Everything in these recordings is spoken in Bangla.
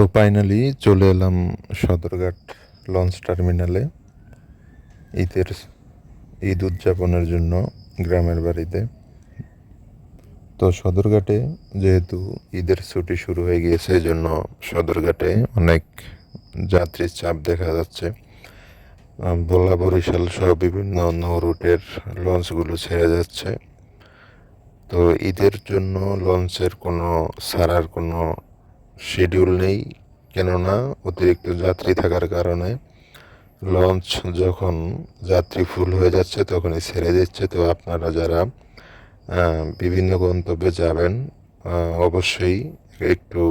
তো ফাইনালি চলে এলাম সদরঘাট লঞ্চ টার্মিনালে। ঈদের, ঈদ উদযাপনের জন্য গ্রামের বাড়িতে। তো সদরঘাটে যেহেতু ঈদের ছুটি শুরু হয়ে গিয়েছে, এই জন্য সদরঘাটে অনেক যাত্রীর চাপ দেখা যাচ্ছে। ভোলা, বরিশাল সহ বিভিন্ন নৌ রুটের লঞ্চগুলো ছেড়ে যাচ্ছে। তো ঈদের জন্য লঞ্চের কোনো ছাড়ার কোনো শিডিউল নেই, কেননা অতিরিক্ত যাত্রী থাকার কারণে লঞ্চ যখন যাত্রী ফুল হয়ে যাচ্ছে, তখনই ছেড়ে দিচ্ছে। তো আপনারা যারা বিভিন্ন গন্তব্যে যাবেন অবশ্যই একটু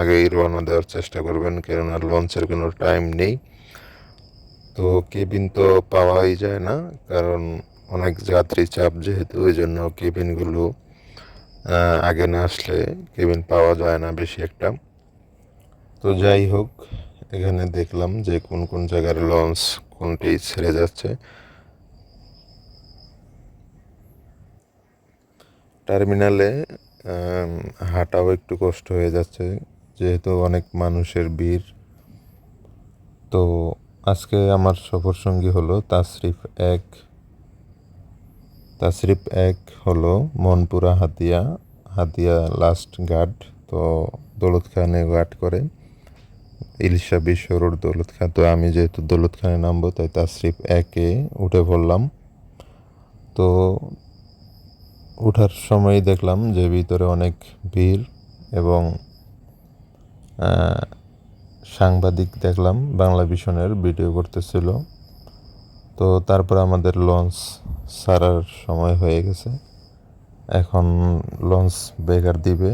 আগেই রওনা দেওয়ার চেষ্টা করবেন, কেননা লঞ্চের কোনো টাইম নেই। তো কেবিন তো পাওয়াই যায় না, কারণ অনেক যাত্রী চাপ যেহেতু, ওই জন্য কেবিনগুলো আগে না আসলে কেবিন পাওয়া যায় না বেশি একটা। তো যাই হোক, এখানে দেখলাম যে কোন কোন জায়গার লঞ্চ কোনটি ছেড়ে যাচ্ছে। টার্মিনালে হাঁটাও একটু কষ্ট হয়ে যাচ্ছে, যেহেতু অনেক মানুষের ভিড়। তো আজকে আমার সফর সঙ্গী হলো তাসরিফ এক। তাসরিফ এক হলো মনপুরা হাতিয়া হাতিয়া লাস্ট গার্ড তো দৌলত খানে গার্ড করে। ইলিশা বিশ্ব রোড দৌলত খান, তো আমি যেহেতু দৌলত খানে নামবো, তাই তাসরিফ একে উঠে পড়লাম। তো ওঠার সময় দেখলাম যে ভিতরে অনেক ভিড় এবং সাংবাদিক দেখলাম, বাংলা ভিশনের ভিডিও করতেছিল। তো তারপর আমাদের লঞ্চ ছাড়ার সময় হয়ে গেছে। এখন লঞ্চ বেকার দিবে।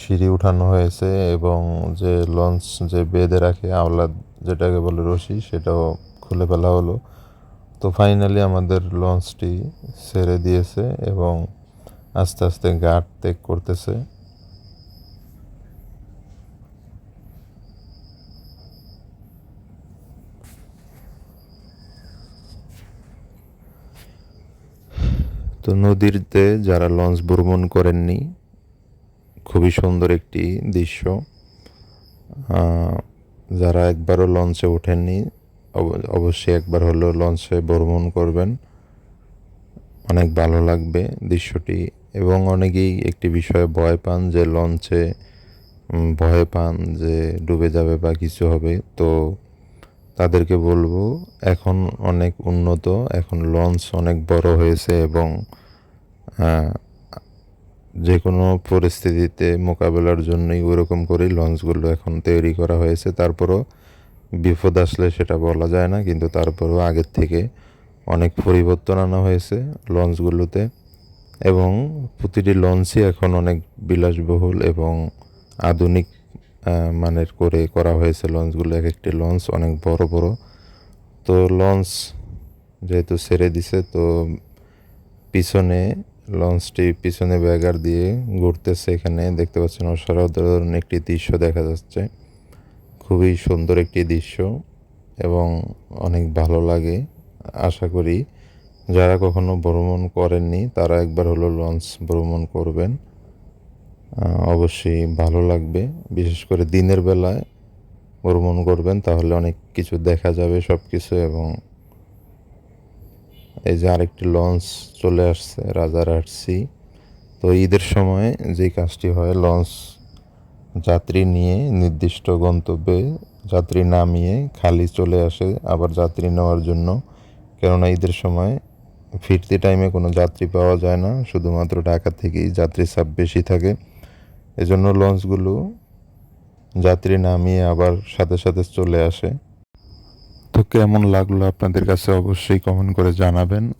সিঁড়ি উঠানো হয়েছে এবং যে লঞ্চ যে বেঁধে রাখে আওলাদ, যেটাকে বলে রশি, সেটাও খুলে ফেলা হলো। তো ফাইনালি আমাদের লঞ্চটি ছেড়ে দিয়েছে এবং আস্তে আস্তে গার্ড ত্যাগ করতেছে। তো নদীতে যারা লঞ্চ ভ্রমণ করেননি, খুবই সুন্দর একটি দৃশ্য। যারা একবারও লঞ্চে ওঠেননি, অব- অবশ্যই একবার হলেও লঞ্চে ভ্রমণ করবেন। অনেক ভালো লাগবে দৃশ্যটি এবং অনেকেই একটি বিষয়ে ভয় পান যে লঞ্চে ভয় পান যে ডুবে যাবে বা কিছু হবে। তো তাদেরকে বলব, এখন অনেক উন্নত, এখন লঞ্চ অনেক বড় হয়েছে এবং যে কোনো পরিস্থিতিতে মোকাবেলার জন্যই ওরকম করেই লঞ্চগুলো এখন তৈরি করা হয়েছে। তারপরও বিপদ আসলে সেটা বলা যায় না, কিন্তু তারপরও আগের থেকে অনেক পরিবর্তন আনা হয়েছে লঞ্চগুলোতে এবং প্রতিটি লঞ্চই এখন অনেক বিলাসবহুল এবং আধুনিক মানের করে করা হয়েছে লঞ্চগুলো এক একটি লঞ্চ অনেক বড় বড়। তো লঞ্চ যেহেতু ছেড়ে দিছে, তো পিছনে লঞ্চটি পিছনে ব্যাগার দিয়ে ঘুরতেছে এখানে। দেখতে পাচ্ছেন অসাধারণ একটি দৃশ্য দেখা যাচ্ছে। খুবই সুন্দর একটি দৃশ্য এবং অনেক ভালো লাগে। আশা করি যারা কখনো ভ্রমণ করেননি, তারা একবার হলো লঞ্চ ভ্রমণ করবেন। অবশ্যই ভালো লাগবে। বিশেষ করে দিনের বেলায় ভ্রমণ করবেন, তাহলে অনেক কিছু দেখা যাবে সব কিছু এবং এই যে আরেকটি লঞ্চ চলে আসছে, রাজারহাট সি। তো ঈদের সময় যে কাজটি হয়, লঞ্চ যাত্রী নিয়ে নির্দিষ্ট গন্তব্যে যাত্রী নামিয়ে খালি চলে আসে আবার যাত্রী নেওয়ার জন্য। কেননা ঈদের সময় ফিরতি টাইমে কোনো যাত্রী পাওয়া যায় না, শুধুমাত্র ঢাকা থেকেই যাত্রী চাপ বেশি থাকে। এজন্য লঞ্চগুলো যাত্রী নামিয়ে আবার সাথে সাথে চলে আসে। তো কেমন লাগল আপনাদের কাছে অবশ্যই কমেন্ট করে জানাবেন।